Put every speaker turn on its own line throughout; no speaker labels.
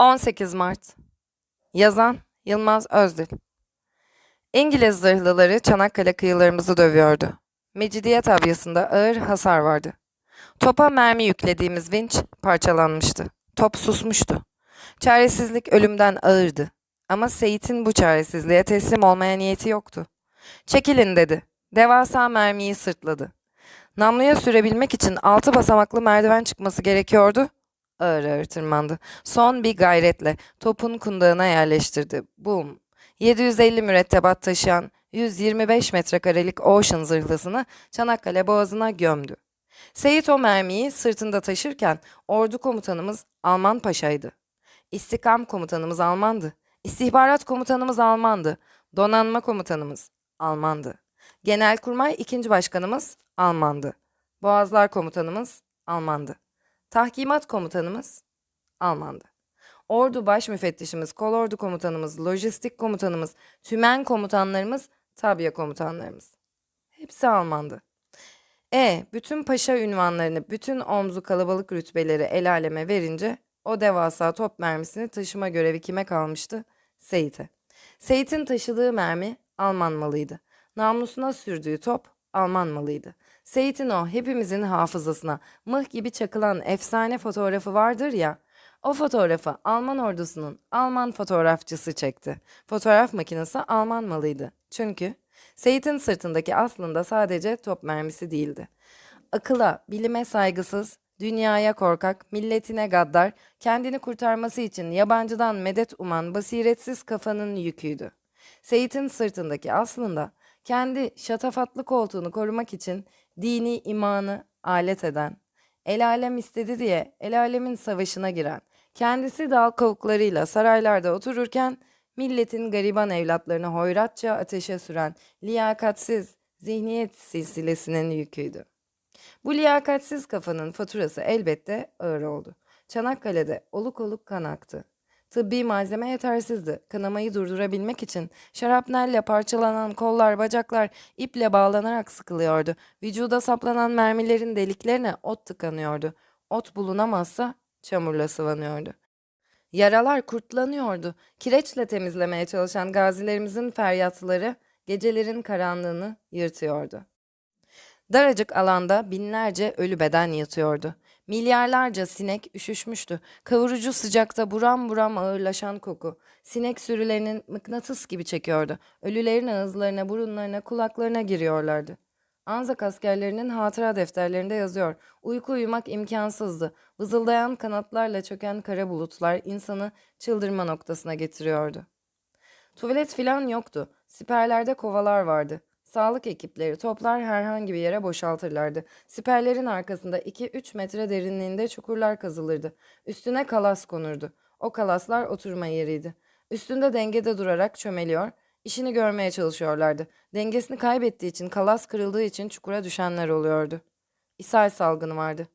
18 Mart Yazan Yılmaz Özdil İngiliz zırhlıları Çanakkale kıyılarımızı dövüyordu. Mecidiyet abyasında ağır hasar vardı. Topa mermi yüklediğimiz vinç parçalanmıştı. Top susmuştu. Çaresizlik ölümden ağırdı. Ama Seyit'in bu çaresizliğe teslim olmaya niyeti yoktu. Çekilin dedi. Devasa mermiyi sırtladı. Namluya sürebilmek için altı basamaklı merdiven çıkması gerekiyordu. Ağır ağır tırmandı. Son bir gayretle topun kundağına yerleştirdi. Bum. 750 mürettebat taşıyan 125 metrekarelik Ocean zırhlısını Çanakkale boğazına gömdü. Seyit o mermiyi sırtında taşırken ordu komutanımız Alman paşaydı. İstikam komutanımız Almandı. İstihbarat komutanımız Almandı. Donanma komutanımız Almandı. Genelkurmay ikinci başkanımız Almandı. Boğazlar komutanımız Almandı. Tahkimat komutanımız Almandı. Ordu baş müfettişimiz, kolordu komutanımız, lojistik komutanımız, tümen komutanlarımız, tabya komutanlarımız. Hepsi Almandı. E, bütün paşa ünvanlarını, bütün omzu kalabalık rütbeleri el aleme verince o devasa top mermisini taşıma görevi kime kalmıştı? Seyit'e. Seyit'in taşıdığı mermi Alman malıydı. Namlusuna sürdüğü top Alman malıydı. Seyit'in o hepimizin hafızasına mıh gibi çakılan efsane fotoğrafı vardır ya. O fotoğrafı Alman ordusunun Alman fotoğrafçısı çekti. Fotoğraf makinesi Alman malıydı. Çünkü Seyit'in sırtındaki aslında sadece top mermisi değildi. Akıla, bilime saygısız, dünyaya korkak, milletine gaddar, kendini kurtarması için yabancıdan medet uman basiretsiz kafanın yüküydü. Seyit'in sırtındaki aslında kendi şatafatlı koltuğunu korumak için dini imanı alet eden, el alem istedi diye el alemin savaşına giren, kendisi dal kavuklarıyla saraylarda otururken milletin gariban evlatlarını hoyratça ateşe süren liyakatsiz zihniyet silsilesinin yüküydü. Bu liyakatsiz kafanın faturası elbette ağır oldu. Çanakkale'de oluk oluk kan aktı. Tıbbi malzeme yetersizdi. Kanamayı durdurabilmek için şarapnelle parçalanan kollar, bacaklar iple bağlanarak sıkılıyordu. Vücuda saplanan mermilerin deliklerine ot tıkanıyordu. Ot bulunamazsa çamurla sıvanıyordu. Yaralar kurtlanıyordu. Kireçle temizlemeye çalışan gazilerimizin feryatları gecelerin karanlığını yırtıyordu. Daracık alanda binlerce ölü beden yatıyordu. Milyarlarca sinek üşüşmüştü. Kavurucu sıcakta buram buram ağırlaşan koku. Sinek sürülerinin mıknatıs gibi çekiyordu. Ölülerin ağızlarına, burunlarına, kulaklarına giriyorlardı. Anzak askerlerinin hatıra defterlerinde yazıyor. Uyku uyumak imkansızdı. Vızıldayan kanatlarla çöken kara bulutlar insanı çıldırma noktasına getiriyordu. Tuvalet filan yoktu. Siperlerde kovalar vardı. Sağlık ekipleri toplar herhangi bir yere boşaltırlardı. Siperlerin arkasında 2-3 metre derinliğinde çukurlar kazılırdı. Üstüne kalas konurdu. O kalaslar oturma yeriydi. Üstünde dengede durarak çömeliyor, işini görmeye çalışıyorlardı. Dengesini kaybettiği için, kalas kırıldığı için çukura düşenler oluyordu. İshal salgını vardı.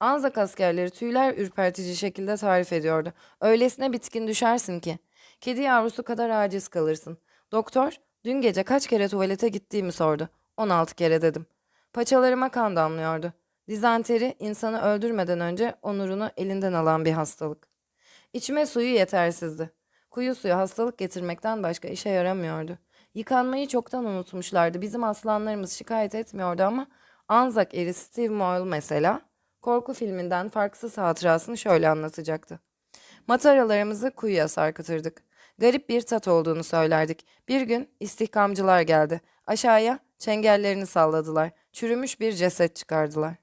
Anzak askerleri tüyler ürpertici şekilde tarif ediyordu. Öylesine bitkin düşersin ki. Kedi yavrusu kadar aciz kalırsın. Doktor, dün gece kaç kere tuvalete gittiğimi sordu. 16 kere dedim. Paçalarıma kan damlıyordu. Dizanteri insanı öldürmeden önce onurunu elinden alan bir hastalık. İçme suyu yetersizdi. Kuyu suyu hastalık getirmekten başka işe yaramıyordu. Yıkanmayı çoktan unutmuşlardı. Bizim aslanlarımız şikayet etmiyordu ama Anzak eri Steve Moyle mesela korku filminden farksız hatırasını şöyle anlatacaktı. Mataralarımızı kuyuya sarkıtırdık. Garip bir tat olduğunu söylerdik. Bir gün istihkamcılar geldi. Aşağıya çengellerini salladılar. Çürümüş bir ceset çıkardılar.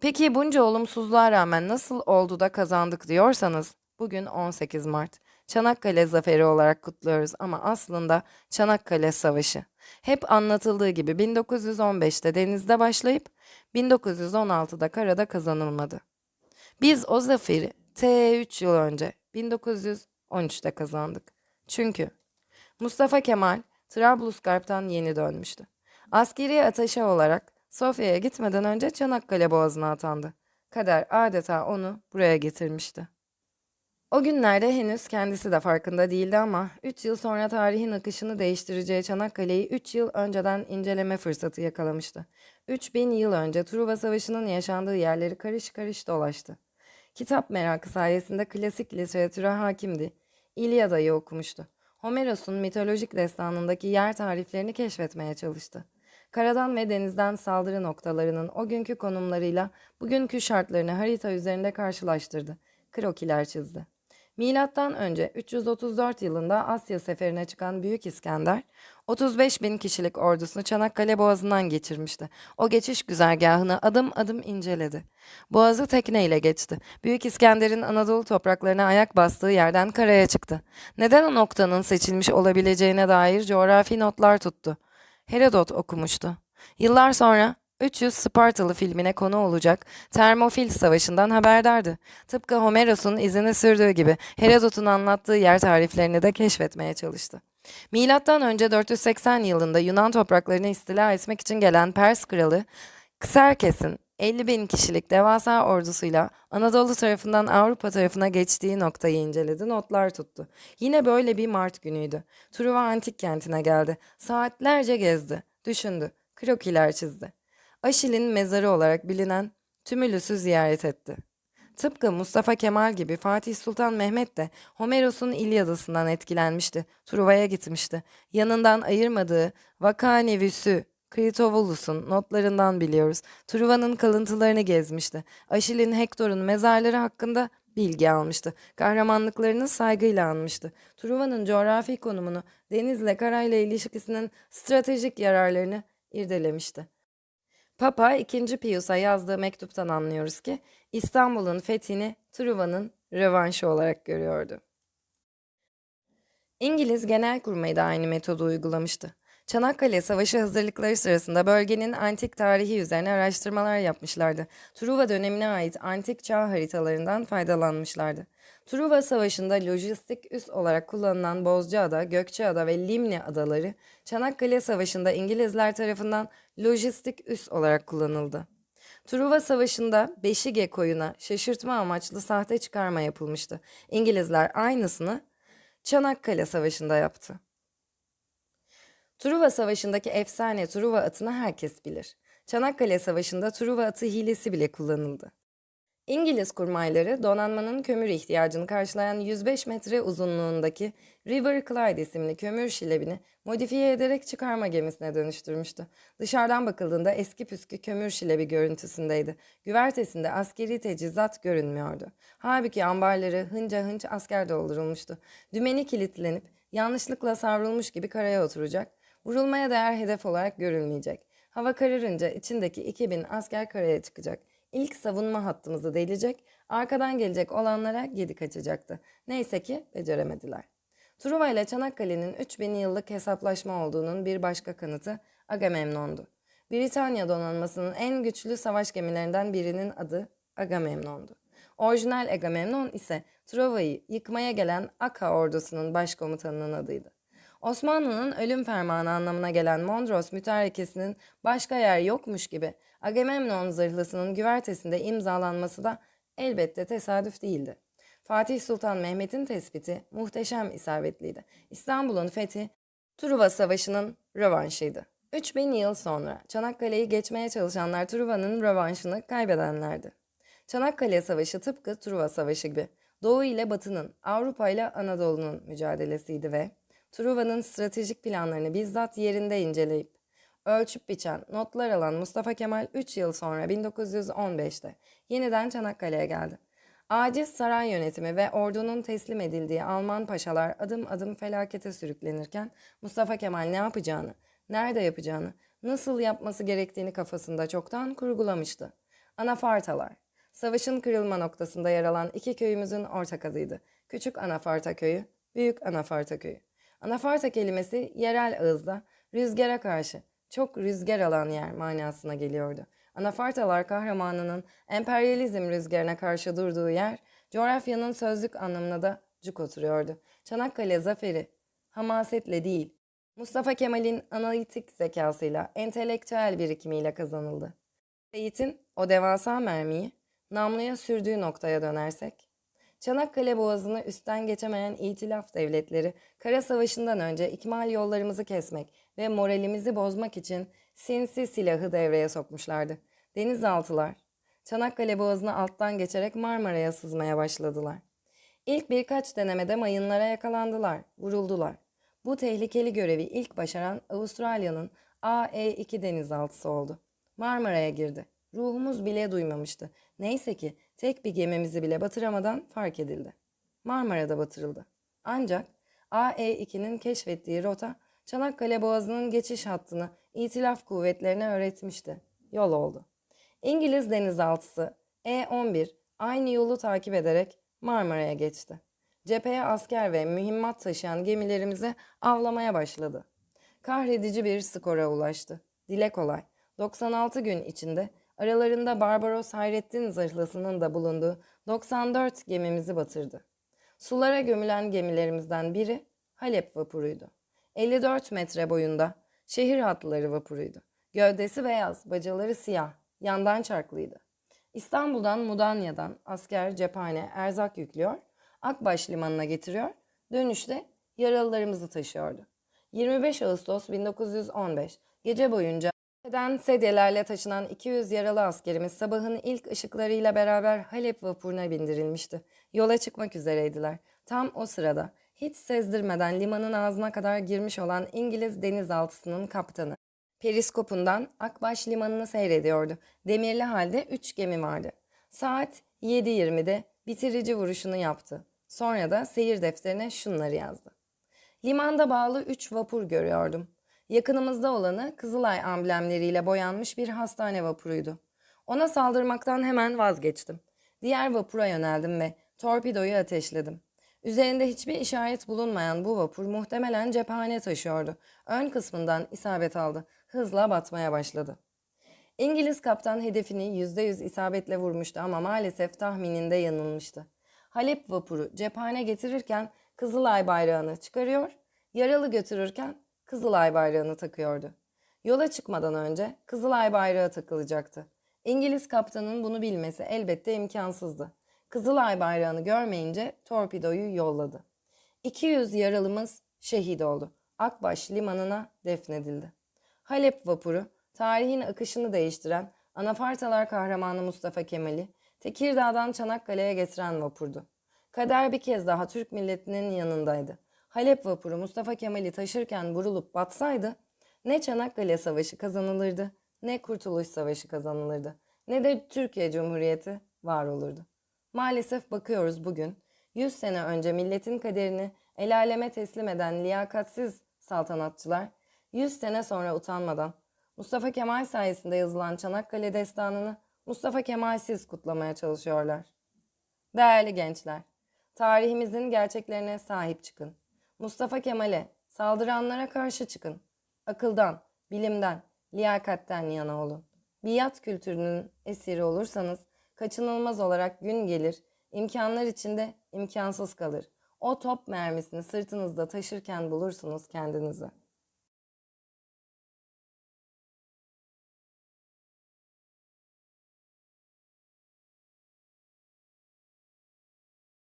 Peki bunca olumsuzluğa rağmen nasıl oldu da kazandık diyorsanız bugün 18 Mart. Çanakkale zaferi olarak kutluyoruz ama aslında Çanakkale Savaşı. Hep anlatıldığı gibi 1915'te denizde başlayıp 1916'da karada kazanılmadı. Biz o zaferi T3 yıl önce 1913'te kazandık. Çünkü Mustafa Kemal Trablusgarp'tan yeni dönmüştü. Askeri ateşe olarak Sofya'ya gitmeden önce Çanakkale Boğazı'na atandı. Kader adeta onu buraya getirmişti. O günlerde henüz kendisi de farkında değildi ama 3 yıl sonra tarihin akışını değiştireceği Çanakkale'yi 3 yıl önceden inceleme fırsatı yakalamıştı. 3000 yıl önce Truva Savaşı'nın yaşandığı yerleri karış karış dolaştı. Kitap merakı sayesinde klasik literatüre hakimdi. İlyada'yı okumuştu. Homeros'un mitolojik destanındaki yer tariflerini keşfetmeye çalıştı. Karadan ve denizden saldırı noktalarının o günkü konumlarıyla bugünkü şartlarını harita üzerinde karşılaştırdı. Krokiler çizdi. Milattan önce 334 yılında Asya seferine çıkan Büyük İskender, 35 bin kişilik ordusunu Çanakkale Boğazı'ndan geçirmişti. O geçiş güzergahını adım adım inceledi. Boğazı tekneyle geçti. Büyük İskender'in Anadolu topraklarına ayak bastığı yerden karaya çıktı. Neden o noktanın seçilmiş olabileceğine dair coğrafi notlar tuttu. Herodot okumuştu. Yıllar sonra 300 Spartalı filmine konu olacak Termofil Savaşı'ndan haberdardı. Tıpkı Homeros'un izini sürdüğü gibi Herodot'un anlattığı yer tariflerini de keşfetmeye çalıştı. Milattan önce 480 yılında Yunan topraklarını istila etmek için gelen Pers kralı Kserkes'in 50 bin kişilik devasa ordusuyla Anadolu tarafından Avrupa tarafına geçtiği noktayı inceledi, notlar tuttu. Yine böyle bir Mart günüydü. Truva antik kentine geldi. Saatlerce gezdi, düşündü, krokiler çizdi. Aşil'in mezarı olarak bilinen Tümülüs'ü ziyaret etti. Tıpkı Mustafa Kemal gibi Fatih Sultan Mehmet de Homeros'un İlyadası'ndan etkilenmişti. Truva'ya gitmişti. Yanından ayırmadığı Vakanevüs'ü Kritovolus'un notlarından biliyoruz. Truva'nın kalıntılarını gezmişti. Aşil'in Hektor'un mezarları hakkında bilgi almıştı. Kahramanlıklarını saygıyla anmıştı. Truva'nın coğrafi konumunu, denizle karayla ilişkisinin stratejik yararlarını irdelemişti. Papa II. Pius'a yazdığı mektuptan anlıyoruz ki İstanbul'un fethini Truva'nın rövanşı olarak görüyordu. İngiliz Genelkurmayı da aynı metodu uygulamıştı. Çanakkale Savaşı hazırlıkları sırasında bölgenin antik tarihi üzerine araştırmalar yapmışlardı. Truva dönemine ait antik çağ haritalarından faydalanmışlardı. Truva Savaşı'nda lojistik üs olarak kullanılan Bozcaada, Gökçeada ve Limni adaları, Çanakkale Savaşı'nda İngilizler tarafından lojistik üs olarak kullanıldı. Truva Savaşı'nda Beşige koyuna şaşırtma amaçlı sahte çıkarma yapılmıştı. İngilizler aynısını Çanakkale Savaşı'nda yaptı. Truva Savaşı'ndaki efsane Truva atını herkes bilir. Çanakkale Savaşı'nda Truva atı hilesi bile kullanıldı. İngiliz kurmayları donanmanın kömür ihtiyacını karşılayan 105 metre uzunluğundaki River Clyde isimli kömür şilebini modifiye ederek çıkarma gemisine dönüştürmüştü. Dışarıdan bakıldığında eski püskü kömür şilebi görüntüsündeydi. Güvertesinde askeri tecizat görünmüyordu. Halbuki ambarları hınca hınç asker doldurulmuştu. Dümeni kilitlenip yanlışlıkla savrulmuş gibi karaya oturacak, vurulmaya değer hedef olarak görülmeyecek. Hava kararınca içindeki 2000 asker karaya çıkacak. İlk savunma hattımızı delecek, arkadan gelecek olanlara gedi kaçacaktı. Neyse ki beceremediler. Truva ile Çanakkale'nin 3000 yıllık hesaplaşma olduğunun bir başka kanıtı Agamemnon'du. Britanya donanmasının en güçlü savaş gemilerinden birinin adı Agamemnon'du. Orijinal Agamemnon ise Trova'yı yıkmaya gelen Aka ordusunun başkomutanının adıydı. Osmanlı'nın ölüm fermanı anlamına gelen Mondros mütarekesinin başka yer yokmuş gibi Agamemnon zırhlısının güvertesinde imzalanması da elbette tesadüf değildi. Fatih Sultan Mehmet'in tespiti muhteşem isabetliydi. İstanbul'un fethi Truva Savaşı'nın rövanşıydı. 3000 yıl sonra Çanakkale'yi geçmeye çalışanlar Truva'nın rövanşını kaybedenlerdi. Çanakkale Savaşı tıpkı Truva Savaşı gibi Doğu ile Batı'nın, Avrupa ile Anadolu'nun mücadelesiydi ve Truva'nın stratejik planlarını bizzat yerinde inceleyip ölçüp biçen, notlar alan Mustafa Kemal 3 yıl sonra 1915'te yeniden Çanakkale'ye geldi. Aciz saray yönetimi ve ordunun teslim edildiği Alman paşalar adım adım felakete sürüklenirken Mustafa Kemal ne yapacağını, nerede yapacağını, nasıl yapması gerektiğini kafasında çoktan kurgulamıştı. Anafartalar, savaşın kırılma noktasında yer alan iki köyümüzün ortak adıydı. Küçük Anafarta köyü, Büyük Anafarta köyü. Anafarta kelimesi yerel ağızda rüzgara karşı çok rüzgar alan yer manasına geliyordu. Anafartalar kahramanının emperyalizm rüzgarına karşı durduğu yer, coğrafyanın sözlük anlamına da cuk oturuyordu. Çanakkale zaferi, hamasetle değil, Mustafa Kemal'in analitik zekasıyla, entelektüel birikimiyle kazanıldı. Seyit'in o devasa mermiyi namluya sürdüğü noktaya dönersek, Çanakkale Boğazı'nı üstten geçemeyen itilaf devletleri, Kara Savaşı'ndan önce ikmal yollarımızı kesmek ve moralimizi bozmak için sinsi silahı devreye sokmuşlardı. Denizaltılar, Çanakkale Boğazı'nı alttan geçerek Marmara'ya sızmaya başladılar. İlk birkaç denemede mayınlara yakalandılar, vuruldular. Bu tehlikeli görevi ilk başaran Avustralya'nın AE-2 denizaltısı oldu. Marmara'ya girdi. Ruhumuz bile duymamıştı. Neyse ki tek bir gemimizi bile batıramadan fark edildi. Marmara'da batırıldı. Ancak AE-2'nin keşfettiği rota Çanakkale Boğazı'nın geçiş hattını itilaf kuvvetlerine öğretmişti. Yol oldu. İngiliz denizaltısı E-11 aynı yolu takip ederek Marmara'ya geçti. Cepheye asker ve mühimmat taşıyan gemilerimizi avlamaya başladı. Kahredici bir skora ulaştı. Dile kolay. 96 gün içinde aralarında Barbaros Hayrettin zırhlısının da bulunduğu 94 gemimizi batırdı. Sulara gömülen gemilerimizden biri Halep vapuruydu. 54 metre boyunda şehir hatları vapuruydu. Gövdesi beyaz, bacaları siyah, yandan çarklıydı. İstanbul'dan Mudanya'dan asker cephane erzak yüklüyor, Akbaş limanına getiriyor, dönüşte yaralılarımızı taşıyordu. 25 Ağustos 1915 gece boyunca eden sedyelerle taşınan 200 yaralı askerimiz sabahın ilk ışıklarıyla beraber Halep vapuruna bindirilmişti. Yola çıkmak üzereydiler. Tam o sırada hiç sezdirmeden limanın ağzına kadar girmiş olan İngiliz denizaltısının kaptanı periskopundan Akbaş limanını seyrediyordu. Demirli halde 3 gemi vardı. Saat 7.20'de bitirici vuruşunu yaptı. Sonra da seyir defterine şunları yazdı. Limanda bağlı 3 vapur görüyordum. Yakınımızda olanı Kızılay amblemleriyle boyanmış bir hastane vapuruydu. Ona saldırmaktan hemen vazgeçtim. Diğer vapura yöneldim ve torpidoyu ateşledim. Üzerinde hiçbir işaret bulunmayan bu vapur muhtemelen cephane taşıyordu. Ön kısmından isabet aldı. Hızla batmaya başladı. İngiliz kaptan hedefini %100 isabetle vurmuştu ama maalesef tahmininde yanılmıştı. Halep vapuru cephane getirirken Kızılay bayrağını çıkarıyor, yaralı götürürken Kızılay bayrağını takıyordu. Yola çıkmadan önce Kızılay bayrağı takılacaktı. İngiliz kaptanın bunu bilmesi elbette imkansızdı. Kızılay bayrağını görmeyince torpidoyu yolladı. 200 yaralımız şehit oldu. Akbaş limanına defnedildi. Halep vapuru, tarihin akışını değiştiren Anafartalar kahramanı Mustafa Kemal'i Tekirdağ'dan Çanakkale'ye getiren vapurdu. Kader bir kez daha Türk milletinin yanındaydı. Halep vapuru Mustafa Kemal'i taşırken vurulup batsaydı ne Çanakkale Savaşı kazanılırdı ne Kurtuluş Savaşı kazanılırdı ne de Türkiye Cumhuriyeti var olurdu. Maalesef bakıyoruz bugün 100 sene önce milletin kaderini el aleme teslim eden liyakatsiz saltanatçılar 100 sene sonra utanmadan Mustafa Kemal sayesinde yazılan Çanakkale destanını Mustafa Kemal'siz kutlamaya çalışıyorlar. Değerli gençler, tarihimizin gerçeklerine sahip çıkın. Mustafa Kemal'e, saldıranlara karşı çıkın. Akıldan, bilimden, liyakatten yana olun. Biat kültürünün esiri olursanız kaçınılmaz olarak gün gelir, imkanlar içinde imkansız kalır. O top mermisini sırtınızda taşırken bulursunuz kendinizi.